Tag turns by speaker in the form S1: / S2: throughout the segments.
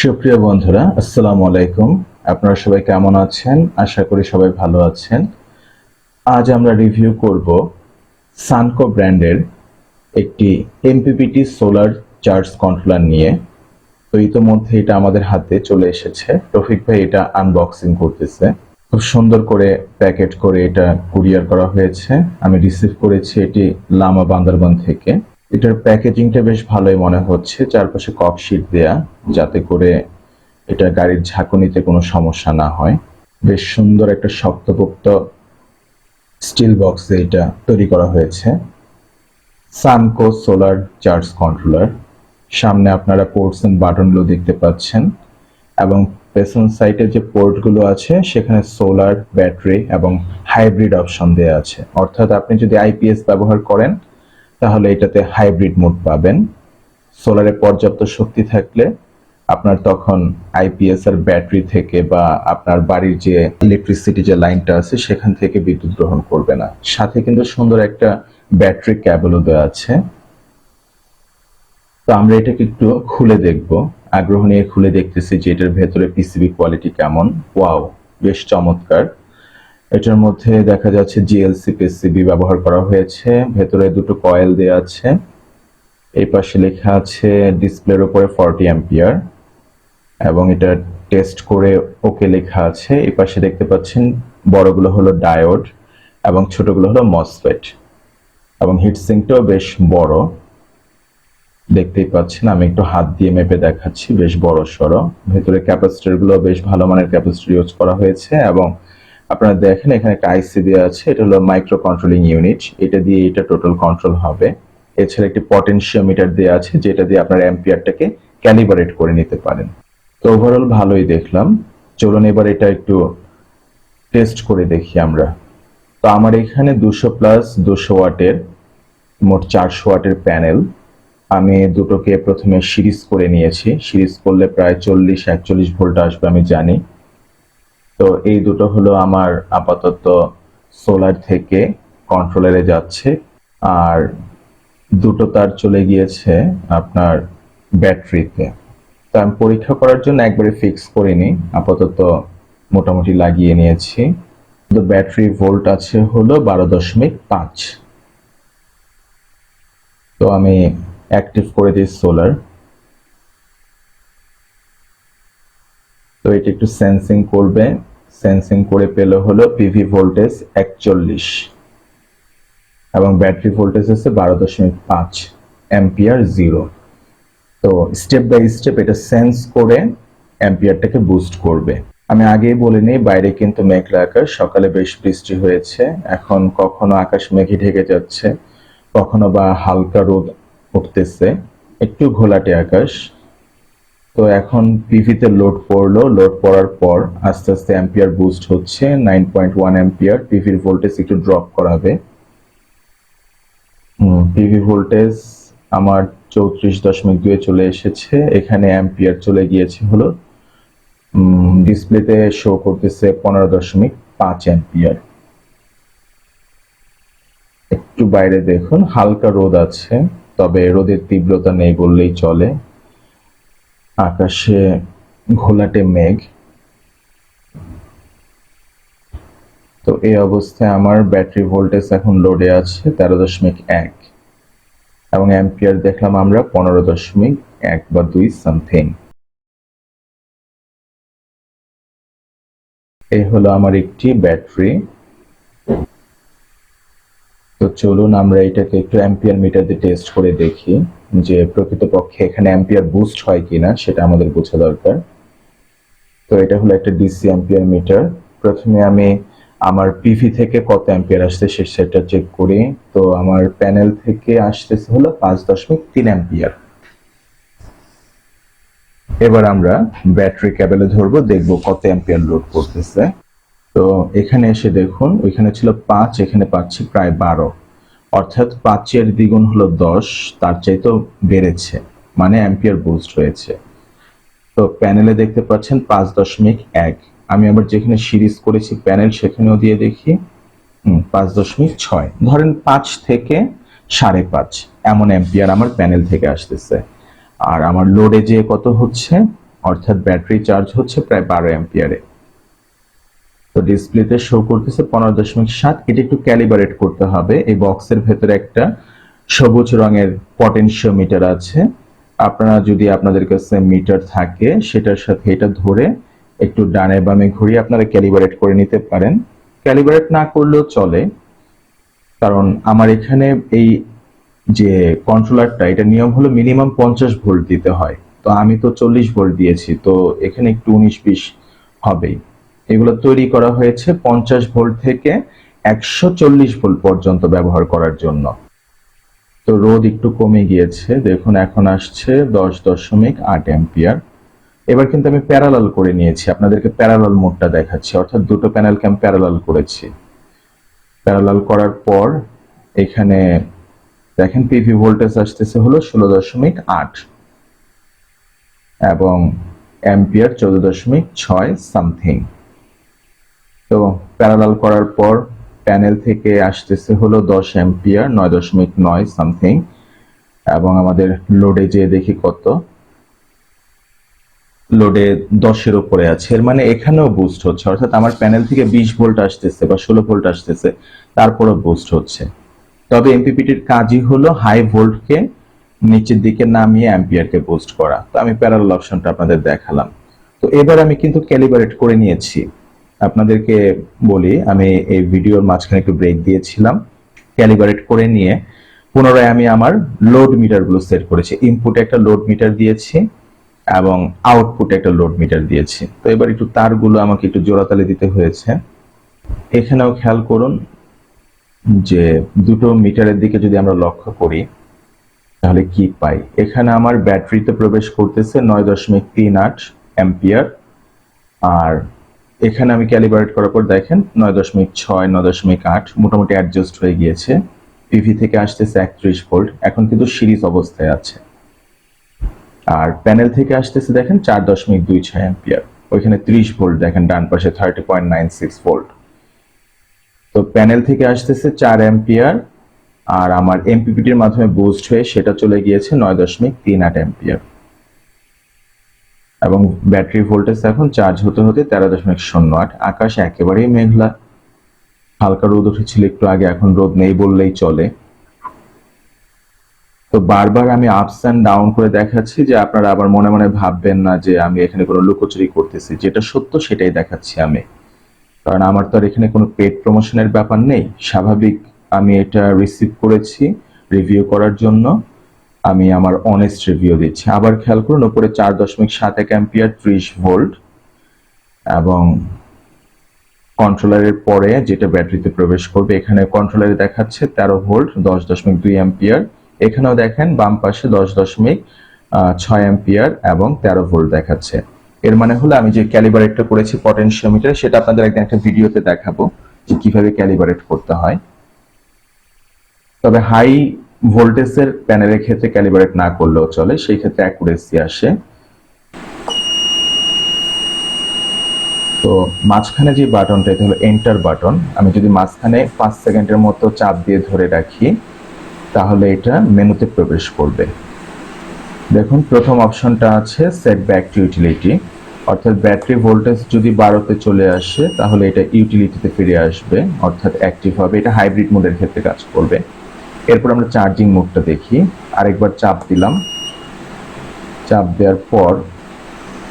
S1: সুপ্রিয় বন্ধুরা, আসসালামু আলাইকুম। আপনারা সবাই কেমন আছেন? আশা করি সবাই ভালো আছেন। আজ আমরা রিভিউ করব সানকো ব্র্যান্ডের একটি এমপিপিটি সোলার চার্জ কন্ট্রোলার নিয়ে। তো ইতোমধ্যে এটা আমাদের হাতে চলে এসেছে। রফিক ভাই এটা আনবক্সিং করতেছে। খুব সুন্দর করে প্যাকেট করে এটা কুরিয়ার করা হয়েছে। আমি রিসিভ করেছি এটি লামা বান্দরবান থেকে। এটার প্যাকেজিংটা বেশ ভালোই মনে হচ্ছে, চারপাশে কক শিট দেয়া, যাতে করে এটা গাড়ির ঝাঁকুনিতে কোনো সমস্যা না হয়। বেশ সুন্দর একটা শক্তপোক্ত স্টিল বক্সে এটা তৈরি করা হয়েছে। সানকো সোলার চার্জ কন্ট্রোলার সামনে আপনারা পোর্টস এন্ড বাটনগুলো দেখতে পাচ্ছেন এবং পেছন সাইডে যে পোর্টগুলো আছে, সেখানে সোলার ব্যাটারি এবং হাইব্রিড অপশন দেওয়া আছে। অর্থাৎ আপনি যদি আইপিএস ব্যবহার করেন তাহলে এটাতে হাইব্রিড মোড পাবেন। সোলারে পর্যাপ্ত শক্তি থাকলে আপনার তখন আইপিএস এর ব্যাটারি থেকে বা আপনার বাড়ির যে ইলেকট্রিসিটি যে লাইনটা আছে, সেখান থেকে বিদ্যুৎ গ্রহণ করবে না। সাথে কিন্তু সুন্দর একটা ব্যাটারি ক্যাবেলও দেওয়া আছে। তো আমরা এটাকে একটু খুলে দেখব। আগ্রহ নিয়ে খুলে দেখতেছি যে এটার ভেতরে পিসিবি কোয়ালিটি কেমন। ওয়াও বেশ চমৎকার। এটার মধ্যে দেখা যাচ্ছে জিএলসি পিসিবি ব্যবহার করা হয়েছে। ভেতরে দুটো কয়েল দেওয়া আছে। এই পাশে লেখা আছে ডিসপ্লের উপরে ফর্টি অ্যাম্পিয়ার এবং এটা টেস্ট করে ওকে লেখা আছে। এই পাশে দেখতে পাচ্ছেন, বড়গুলো হলো ডায়োড এবং ছোটগুলো হলো মসফেট এবং হিটসিংটাও বেশ বড়। দেখতেই পাচ্ছেন, আমি একটু হাত দিয়ে মেপে দেখাচ্ছি, বেশ বড় সড়ো ভেতরে ক্যাপাসিটারগুলো বেশ ভালো মানের ক্যাপাসিটার ইউজ করা হয়েছে এবং আপনারা দেখেন, এখানে একটা আইসি দেওয়া আছে, এটা হলো মাইক্রো কন্ট্রোলিং ইউনিট এটা দিয়ে এটা টোটাল কন্ট্রোল হবে। এছাড়া একটি পটেনশিওমিটার দেওয়া আছে, যেটা দিয়ে আপনার অ্যাম্পিয়ারটাকে ক্যালিবারেট করে নিতে পারেন। তো ওভারঅল ভালোই দেখলাম। চলুন এবার এটা একটু টেস্ট করে দেখি আমরা। তো আমার এখানে দুশো প্লাস দুশো ওয়াটের, মোট চারশো ওয়াটের প্যানেল আমি দুটোকে প্রথমে সিরিজ করে নিয়েছি। সিরিজ করলে প্রায় চল্লিশ, একচল্লিশ ভোল্ট আসবে, আমি জানি। তো এই দুটো হলো আমার আপাতত সোলার থেকে কন্ট্রোলারে যাচ্ছে। আর দুটো তার চলে গিয়েছে আপনার ব্যাটারিতে। তো আমি পরীক্ষা করার জন্য একবারে ফিক্স করিনি আপাতত মোটামুটি লাগিয়ে নিয়েছি। তো ব্যাটারি ভোল্ট আছে হলো বারো দশমিক পাঁচ। তো আমি অ্যাক্টিভ করে দিই সোলার তো এটা একটু সেন্সিং করবে। সেন্সিং করে পেলে হলো পিভি ভোল্টেজ একচল্লিশ এবং ব্যাটারি ভোল্টেজ আছে বারো দশমিক পাঁচ অ্যাম্পিয়ার জিরো তো স্টেপ বাই স্টেপ এটা সেন্স করে অ্যাম্পিয়ারটাকে বুস্ট করবে। আমি আগেই বলে নিই, বাইরে কিন্তু মেঘলা আকাশ, সকালে বেশ বৃষ্টি হয়েছে। এখন কখনো আকাশ মেঘে ঢেকে যাচ্ছে, কখনো বা হালকা রোদ উঠতেছে, একটু ঘোলাটে আকাশ। তো এখন পিভিতে লোড পড়ল লোড পড়ার পর আস্তে আস্তে অ্যাম্পিয়ার বুস্ট হচ্ছে নাইন পয়েন্ট ওয়ান অ্যাম্পিয়ার পিভির ভোল্টেজ একটু ড্রপ করাবে পিভি ভোল্টেজ আমার চৌত্রিশ দশমিক দুয়ে চলে এসেছে, এখানে অ্যাম্পিয়ার চলে গিয়েছে হলো ডিসপ্লেতে শো করতেছে পনেরো দশমিক পাঁচ অ্যাম্পিয়ার একটু বাইরে দেখুন, হালকা রোদ আছে, তবে রোদের তীব্রতা নেই বললেই চলে। আকাশে ঘোলাটে মেঘ। তো এই অবস্থায় আমার ব্যাটারি ভোল্টেজ এখন লোডে আছে তেরো দশমিক এক। এবং অ্যাম্পিয়ার দেখলাম আমরা পনেরো দশমিক এক বা দুই সামথিং এই হলো আমার একটি ব্যাটারি। তো চলুন আমরা এটাকে একটু অ্যাম্পিয়ার মিটার দিয়ে টেস্ট করে দেখি। যে প্রকৃতপক্ষে এখানে অ্যাম্পিয়ার বুস্ট হয় কিনা সেটা আমাদের বোঝা দরকার। তো এটা হলো একটা ডিসি অ্যাম্পিয়ার মিটার প্রথমে আমি আমার পিভি থেকে কত অ্যাম্পিয়ার আসছে সে সেটা চেক করি। তো আমার প্যানেল থেকে আসতেছে হলো পাঁচ দশমিক তিন অ্যাম্পিয়ার এবার আমরা ব্যাটারি ক্যাবেলে ধরবো, দেখব কত অ্যাম্পিয়ার লোড করতেছে। তো এখানে এসে দেখুন, ওইখানে ছিল পাঁচ, এখানে পাচ্ছি প্রায় বারো। অর্থাৎ পাঁচের দ্বিগুণ হলো দশ, তার চাইতেও বেড়েছে মানে অ্যাম্পিয়ার বুস্ট হয়েছে তো প্যানেলে দেখতে পাচ্ছেন পাঁচ দশমিক এক। আমি আবার যেখানে সিরিজ করেছি প্যানেল সেখানেও দিয়ে দেখি। পাঁচ দশমিক ছয়। ধরেন পাঁচ থেকে সাড়ে পাঁচ, এমন অ্যাম্পিয়ার আমার প্যানেল থেকে আসতেছে। আর আমার লোডে যে কত হচ্ছে, অর্থাৎ ব্যাটারি চার্জ হচ্ছে প্রায় বারো অ্যাম্পিয়ারে। তো ডিসপ্লেতে শো করতেছে পনেরো দশমিক সাত। এটা একটু ক্যালিবারেট করতে হবে। এই বক্সের ভেতরে একটা সবুজ রঙের পটেনশিওমিটার আছে। আপনারা যদি আপনাদের কাছে মিটার থাকে, সেটার সাথে এটা ধরে একটু ডানে বামে ঘুরিয়ে আপনারা ক্যালিবারেট করে নিতে পারেন। ক্যালিবারেট না করলেও চলে। কারণ আমার এখানে এই যে কন্ট্রোলারটা এটা নিয়ম হলো মিনিমাম পঞ্চাশ ভোল্ট দিতে হয়। তো আমি তো চল্লিশ ভোল্ট দিয়েছি, তো এখানে একটু উনিশ বিশ হবেই। এগুলো তৈরি করা হয়েছে পঞ্চাশ ভোল্ট থেকে একশো চল্লিশ ভোল্ট পর্যন্ত ব্যবহার করার জন্য। তো রোদ একটু কমে গিয়েছে। দেখুন, এখন আসছে দশ দশমিক আট অ্যাম্পিয়ার। এবার কিন্তু আমি প্যারালাল করে নিয়েছি। আপনাদেরকে প্যারালাল মোডটা দেখাচ্ছি। অর্থাৎ দুটো প্যানেলকে আমি প্যারালাল করেছি। প্যারালাল করার পর এখানে দেখেন পিভি ভোল্টেজ আসতেছে হলো ষোলো দশমিক আট এবং অ্যাম্পিয়ার চোদ্দ দশমিক ছয় সামথিং তো প্যারালাল করার পর প্যানেল থেকে আসতেছে হলো দশ অ্যাম্পিয়ার নয় দশমিক নয় সামথিং এবং আমাদের লোডে যেয়ে দেখি কত। লোডে দশের উপরে আছে। এর মানে এখানেও বুস্ট হচ্ছে। অর্থাৎ আমার প্যানেল থেকে বিশ ভোল্ট আসতেছে বা ষোলো ভোল্ট আসতেছে, তারপরও বুস্ট হচ্ছে। তবে এমপিপিটির কাজই হলো হাই ভোল্টকে নিচের দিকে নামিয়ে অ্যাম্পিয়ারকে বুস্ট করা। তো আমি প্যারালাল অপশনটা আপনাদের দেখালাম। তো এবার আমি কিন্তু ক্যালিবারেট করে নিয়েছি। আপনাদেরকে বলি, আমি এই ভিডিওর মাঝখানে একটু ব্রেক দিয়েছিলাম। ক্যালিবারেট করে নিয়ে পুনরায় আমি আমার লোড মিটারগুলো সেট করেছি। ইনপুটে একটা লোড মিটার দিয়েছি এবং আউটপুটে একটা লোড মিটার দিয়েছি। তো এবার একটু তারগুলো আমাকে একটু জোড়াতালে দিতে হয়েছে। এখানেও খেয়াল করুন যে দুটো মিটারের দিকে যদি আমরা লক্ষ্য করি, তাহলে কি পাই? এখানে আমার ব্যাটারিতে প্রবেশ করতেছে নয় দশমিক তিন আট অ্যাম্পিয়ার আর এখানে আমি ক্যালিবারেট করার পর দেখেন নয় দশমিক ছয়, নয় দশমিক আট মোটামুটি অ্যাডজাস্ট হয়ে গিয়েছে। পিভি থেকে আসতেছে একত্রিশ ভোল্ট এখন কিন্তু সিরিজ অবস্থায় আছে। আর প্যানেল থেকে আসতেছে দেখেন চার দশমিক দুই ছয় অ্যাম্পিয়ার ওইখানে ত্রিশ ভোল্ট দেখেন ডান পাশে thirty point nine six volt তো প্যানেল থেকে আসতেছে চার অ্যাম্পিয়ার আর আমার এমপিপিটির মাধ্যমে বুস্ট হয়ে সেটা চলে গিয়েছে নয় দশমিক তিন আট অ্যাম্পিয়ার এবং ব্যাটারি ভোল্টেজ এখন চার্জ হতে হতে তেরো দশমিক শূন্য আট। আকাশ একেবারেই মেঘলা। হালকা রোদ উঠেছিল একটু আগে, এখন রোদ নেই বললেই চলে। তো বারবার আমি আপস অ্যান্ড ডাউন করে দেখাচ্ছি যে আপনারা আবার মনে মনে ভাববেন না যে আমি এখানে কোনো লুকোচুরি করতেছি। যেটা সত্য সেটাই দেখাচ্ছি আমি। কারণ আমার তো আর এখানে কোনো পেড প্রমোশনের ব্যাপার নেই। স্বাভাবিক আমি এটা রিসিভ করেছি রিভিউ করার জন্য। আমি আমার অনেস্ট রিভিউ দিচ্ছি। আবার খেয়াল করুন, উপরে চার দশমিক সাত এক অ্যাম্পিয়ার ত্রিশ ভোল্ট এবং কন্ট্রোলারের পরে যেটা ব্যাটারিতে প্রবেশ করবে, এখানে কন্ট্রোলারে দেখাচ্ছে তেরো ভোল্ট দশ দশমিক দুই অ্যাম্পিয়ার এখানেও দেখেন, বাম পাশে দশ দশমিক ছয় অ্যাম্পিয়ার এবং তেরো ভোল্ট দেখাচ্ছে। এর মানে হলো আমি যে ক্যালিবারেটটা করেছি পটেনশিওমিটার সেটা আপনাদের একদিন একটা ভিডিওতে দেখাবো যে কীভাবে ক্যালিবারেট করতে হয়। তবে হাই ভোল্টেজের প্যানেলের ক্ষেত্রে ক্যালিবারেট না করলেও চলে, সেই ক্ষেত্রে অ্যাকুরেসি আসে। তো মাঝখানে যে বাটনটা এটা হলো এন্টার বাটন আমি যদি মাঝখানে পাঁচ সেকেন্ডের মতো চাপ দিয়ে ধরে রাখি, তাহলে এটা মেনুতে প্রবেশ করবে। দেখুন, প্রথম অপশনটা আছে সেট ব্যাক টু ইউটিলিটি অর্থাৎ ব্যাটারি ভোল্টেজ যদি বারোতে চলে আসে, তাহলে এটা ইউটিলিটিতে ফিরে আসবে। অর্থাৎ অ্যাক্টিভ হবে। এটা হাইব্রিড মোডের ক্ষেত্রে কাজ করবে। এরপর আমরা চার্জিং মোডটা দেখি। আরেকবার চাপ দিলাম। চাপ দেওয়ার পর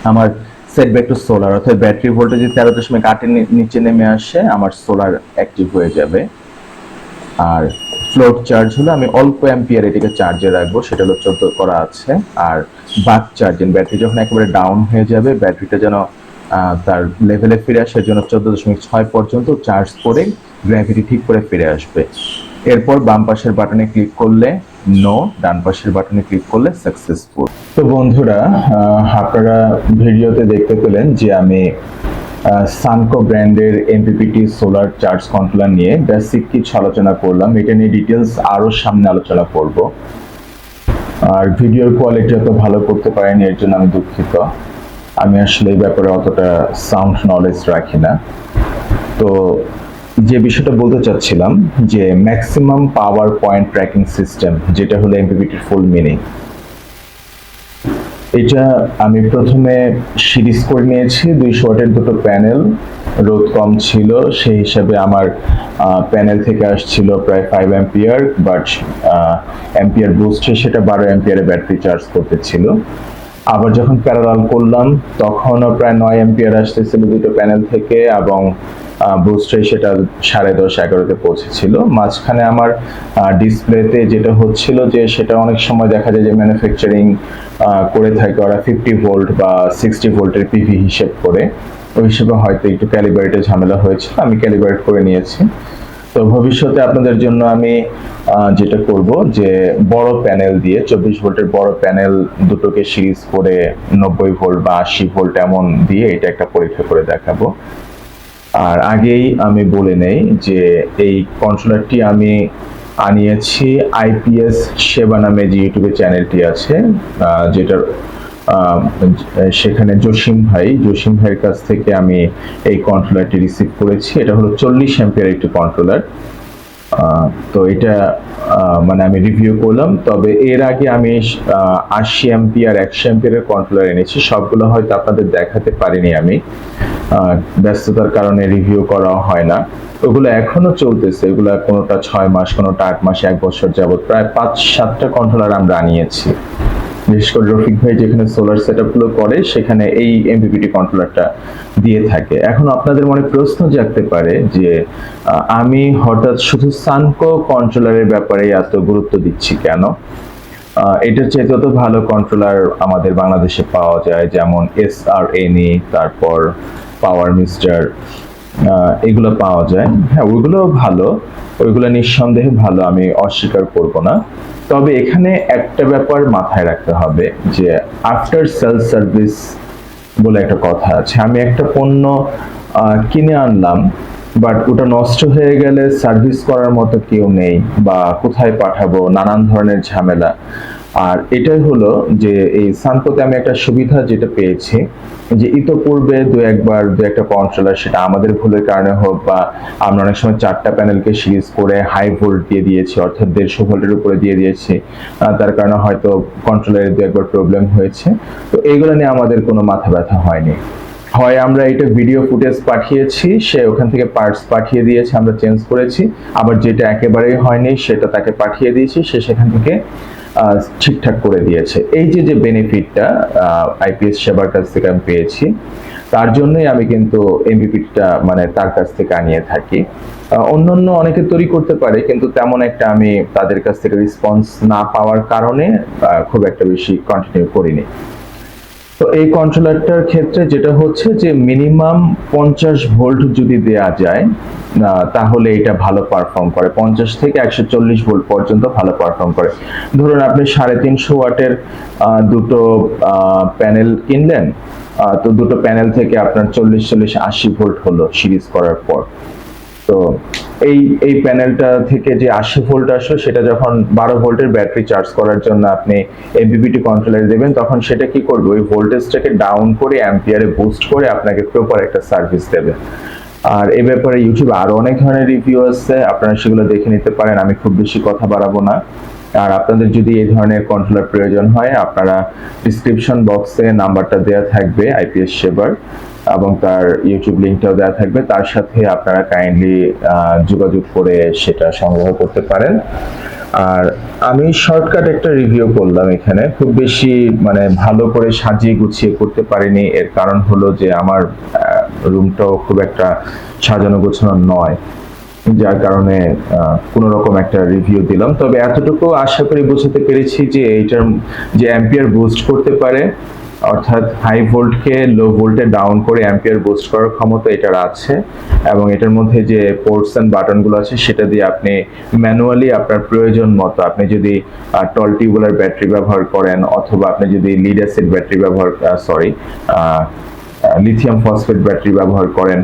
S1: আমার সেট ব্যাক টু সোলার অর্থাৎ ব্যাটারি ভোল্টেজ তেরো দশমিক আটের নিচে নেমে আসে, আমার সোলার অ্যাক্টিভ হয়ে যাবে। আর ফ্লোট চার্জ হলো আমি অল্প অ্যাম্পিয়ার এটাকে চার্জে রাখব, সেটা হলো চোদ্দ করা আছে। আর বাক চার্জিং ব্যাটারি যখন একেবারে ডাউন হয়ে যাবে ব্যাটারিটা যেন তার লেভেলে ফিরে আসে এর জন্য চোদ্দ দশমিক ছয় পর্যন্ত চার্জ করে গ্র্যাভিটি ঠিক করে ফিরে আসবে। এরপর বাম পাশের বাটনে ক্লিক করলে নো ডান পাশের বাটনে ক্লিক করলে সাকসেসফুল তো বন্ধুরা আপনারা ভিডিওতে দেখতে পেলেন যে আমি সানকো ব্র্যান্ডের এমপিপিটি সোলার চার্জ কন্ট্রোলার নিয়ে বেসিক কিছু আলোচনা করলাম। এটা নিয়ে ডিটেলস আরও সামনে আলোচনা করব। আর ভিডিওর কোয়ালিটি অত ভালো করতে পারিনি, এর জন্য আমি দুঃখিত। আমি আসলে এই ব্যাপারে অতটা সাউন্ড নলেজ রাখি না। তো যে বিষয়টা বলতে চাচ্ছিলাম, যে maximum power point tracking system যেটা হলো এমপিপিটির ফুল মিনিং এটা আমি প্রথমে সিরিজ করে নিয়েছি, দুই শর্টের দুটো প্যানেল রোদ কম ছিল, সেই হিসাবে আমার প্যানেল থেকে আসছিল প্রায় ফাইভ অ্যাম্পিয়ার বাট অ্যাম্পিয়ার বুস্টে সেটা বারো অ্যাম্পিয়ারে ব্যাটারি চার্জ করতেছিল আবার যখন প্যারালাল করলাম, তখনও প্রায় নয় অ্যাম্পিয়ার আসতেছিল দুটো প্যানেল থেকে, এবং বুস্টে সেটা সাড়ে দশ এগারোতে পৌঁছেছিল। মাঝখানে আমার ডিসপ্লেতে যেটা হচ্ছিল যে সেটা অনেক সময় দেখা যায় যে ম্যানুফ্যাকচারিং করে থাকে ওরা ফিফটি ভোল্ট বা সিক্সটি ভোল্টের পিভি হিসেব করে। ওই হিসেবে হয়তো একটু ক্যালিব্রেটের ঝামেলা হয়েছিল, আমি ক্যালিব্রেট করে নিয়েছি। তো ভবিষ্যতে আপনাদের জন্য আমি যেটা করব যে বড় প্যানেল দিয়ে চব্বিশ ভোল্টের বড় প্যানেল দুটোকে সিরিজ করে নব্বই ভোল্ট বা আশি ভোল্ট এমন দিয়ে এটা একটা পরীক্ষা করে দেখাবো। আর আগেই আমি বলে নেই যে এই কন্ট্রোলারটি আমি আনিয়েছি আইপিএস সেবা নামে যে ইউটিউবে চ্যানেলটি আছে যেটার সেখানে জসিম ভাই, জসিম ভাইয়ের কাছ থেকে আমি এই কন্ট্রোলারটি রিসিভ করেছি। এটা হলো চল্লিশ অ্যাম্পিয়ার একটি কন্ট্রোলার তো এটা মানে আমি রিভিউ করলাম। তবে এর আগে আমি আশি অ্যাম্পিয়ার, একশো অ্যাম্পিয়ারের কন্ট্রোলার এনেছি। সবগুলো হয়তো আপনাদের দেখাতে পারিনি আমি। ব্যস্ততার কারণে রিভিউ করা হয় না। ওগুলো এখনও চলতেছে, এগুলো কোনোটা ছয় মাস, কোনোটা আট মাস, এক বছর যাবত প্রায় পাঁচ, সাতটা কন্ট্রোলার আমরা আনিয়েছি। বিশেষ করে রফিক ভাই যেখানে সোলার সেটগুলো করে, সেখানে এই এমপিপিটি কন্ট্রোলারটা দিয়ে থাকে। এখন আপনাদের মনে প্রশ্ন জাগতে পারে যে আমি হঠাৎ শুধু সানকো কন্ট্রোলারের ব্যাপারে এত গুরুত্ব দিচ্ছি কেন? এটার চাইতে তো ভালো কন্ট্রোলার আমাদের বাংলাদেশে পাওয়া যায়, যেমন এস আর এনই তারপর পাওয়ার মিস্টার এগুলো পাওয়া যায়। হ্যাঁ ওইগুলো ভালো। ওইগুলো নিঃসন্দেহে ভালো, আমি অস্বীকার করব না। তবে এখানে একটা ব্যাপার মাথায় রাখতে হবে যে আফটার সেল সার্ভিস বলে একটা কথা আছে। আমি একটা পণ্য কিনে আনলাম বাট ওটা নষ্ট হয়ে গেলে সার্ভিস করার মতো কেউ নেই বা কোথায় পাঠাবো, নানান ধরনের ঝামেলা। আর এটাই হলো যে এই সানকোতে আমি একটা সুবিধা যেটা পেয়েছি, যে ইতোপূর্বে দু একবার দু একটা কন্ট্রোলার সেটা আমাদের ভুলের কারণে হোক বা আমরা অনেক সময় চারটা প্যানেলকে সিরিজ করে হাই ভোল্ট দিয়ে দিয়েছি, অর্থাৎ দেড়শো ভোল্টের উপরে দিয়ে দিয়েছি। তার কারণে হয়তো কন্ট্রোলারের দু একবার প্রবলেম হয়েছে। তো এইগুলো নিয়ে আমাদের কোনো মাথা ব্যথা হয়নি। হয় আমরা এটা ভিডিও ফুটেজ পাঠিয়েছি, সে ওখান থেকে পার্টস পাঠিয়ে দিয়েছে, আমরা চেঞ্জ করেছি। আবার যেটা একেবারেই হয়নি, সেটা তাকে পাঠিয়ে দিয়েছি, সে সেখান থেকে ঠিকঠাক করে দিয়েছে। এই যে যে বেনিফিটটা আইপিএস সেবার কাছ থেকে আমি পেয়েছি, তার জন্যই আমি কিন্তু এমবিপিটা মানে তার কাছ থেকে আনিয়ে থাকি। অন্য অন্যান্য অনেকে তৈরি করতে পারে, কিন্তু তেমন একটা আমি তাদের কাছ থেকে রেসপন্স না পাওয়ার কারণে খুব একটা বেশি কন্টিনিউ করিনি। তো এই কন্ট্রোলারটার ক্ষেত্রে যেটা হচ্ছে যে মিনিমাম পঞ্চাশ ভোল্ট যদি দেয়া যায় তাহলে এটা ভালো পারফর্ম করে। পঞ্চাশ থেকে একশো চল্লিশ ভোল্ট পর্যন্ত ভালো পারফর্ম করে। ধরুন আপনি সাড়ে তিনশো ওয়াটের দুটো প্যানেল কিনলেন তো দুটো প্যানেল থেকে আপনার চল্লিশ চল্লিশ আশি ভোল্ট হলো সিরিজ করার পর। তো এই এই প্যানেলটা থেকে যে আশি ভোল্ট আসলো, সেটা যখন বারো ভোল্টের ব্যাটারি চার্জ করার জন্য আপনি এমবিপিটি কন্ট্রোলার দেবেন, তখন সেটা কি করবে? ওই ভোল্টেজটাকে ডাউন করে অ্যাম্পিয়ারে বুস্ট করে আপনাকে প্রপার একটা সার্ভিস দেবে। আর এ ব্যাপারে ইউটিউবে আরও অনেক ধরনের রিভিউ আছে, আপনারা সেগুলো দেখে নিতে পারেন, আমি খুব বেশি কথা বাড়াবো না। আর আপনাদের যদি এই ধরনের কন্ট্রোলার প্রয়োজন হয়, আপনারা ডিসক্রিপশন বক্সে নাম্বারটা দেওয়া থাকবে আইপিএস সেবার। এবং তার ইউটিউব লিঙ্কটাও দেওয়া থাকবে। তার সাথে আপনারা কাইন্ডলি যোগাযোগ করে সেটা সংগ্রহ করতে পারেন। আর আমি শর্টকাট একটা রিভিউ করলাম এখানে। খুব বেশি মানে ভালো করে সাজিয়ে গুছিয়ে করতে পারিনি। এর কারণ হলো যে আমার রুমটাও খুব একটা সাজানো গোছানো নয়। যার কারণে কোন রকম একটা রিভিউ দিলাম। তবে এতটুকু আশা করি বোঝাতে পেরেছি যে এইটার, যে অ্যাম্পিয়ার বুস্ট করতে পারে। অর্থাৎ হাই ভোল্টকে লো ভোল্টে ডাউন করে অ্যাম্পিয়ার বুস্ট করার ক্ষমতা এটার আছে এবং এটার মধ্যে যে পোর্টস বাটনগুলো আছে সেটা দিয়ে আপনি ম্যানুয়ালি আপনার প্রয়োজন মতো আপনি যদি টল টিউবুলার ব্যাটারি ব্যবহার করেন অথবা আপনি যদি লিড অ্যাসিড ব্যাটারি ব্যবহার সরি লিথিয়াম ফসফেট ব্যাটারি ব্যবহার করেন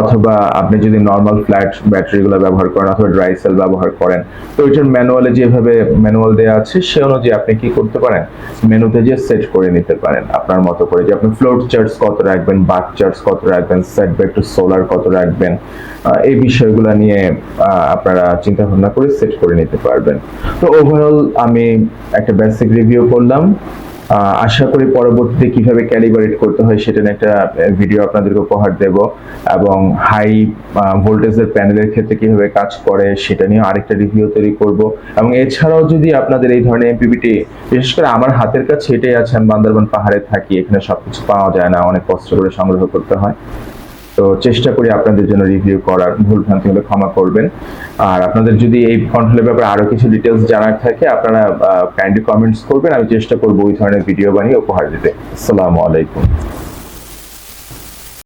S1: অথবা আপনি যদি নর্মাল ফ্ল্যাট ব্যাটারিগুলো ব্যবহার করেন অথবা ড্রাই সেল ব্যবহার করেন, তো এটার ম্যানুয়ালে যেভাবে ম্যানুয়াল দেওয়া আছে, সে অনুযায়ী আপনি কি করতে পারেন? মেনুতে যে সেট করে নিতে পারেন আপনার মতো করে। যে আপনি ফ্লোট চার্জ কত রাখবেন বাক চার্জ কত রাখবেন সেট ব্যাক টু সোলার কত রাখবেন এই বিষয়গুলো নিয়ে আপনারা চিন্তা ভাবনা করে সেট করে নিতে পারবেন। তো ওভারঅল আমি একটা বেসিক রিভিউ করলাম। আশা করি পরবর্তীতে কীভাবে ক্যালিবারেট করতে হয় সেটা নিয়ে একটা ভিডিও আপনাদেরকে উপহার দেব এবং হাই ভোল্টেজের প্যানেলের ক্ষেত্রে কীভাবে কাজ করে সেটা নিয়ে আরেকটা রিভিউ তৈরি করব। এবং এছাড়াও যদি আপনাদের এই ধরনের এমপিপিটি বিশেষ করে আমার হাতের কাছে এটাই আছে, আমি বান্দরবান পাহাড়ে থাকি, এখানে সবকিছু পাওয়া যায় না, অনেক কষ্ট করে সংগ্রহ করতে হয়। তো চেষ্টা করি আপনাদের জন্য রিভিউ করার। ভুল ভ্রান্তি হলে ক্ষমা করবেন। আর আপনাদের যদি এই কন্ট্রোলের ব্যাপারে আরও কিছু ডিটেলস জানার থাকে, আপনারা কাইন্ডলি কমেন্টস করবেন। আমি চেষ্টা করব ওই ধরনের ভিডিও বানিয়ে উপহার দিতে। আসসালামু আলাইকুম।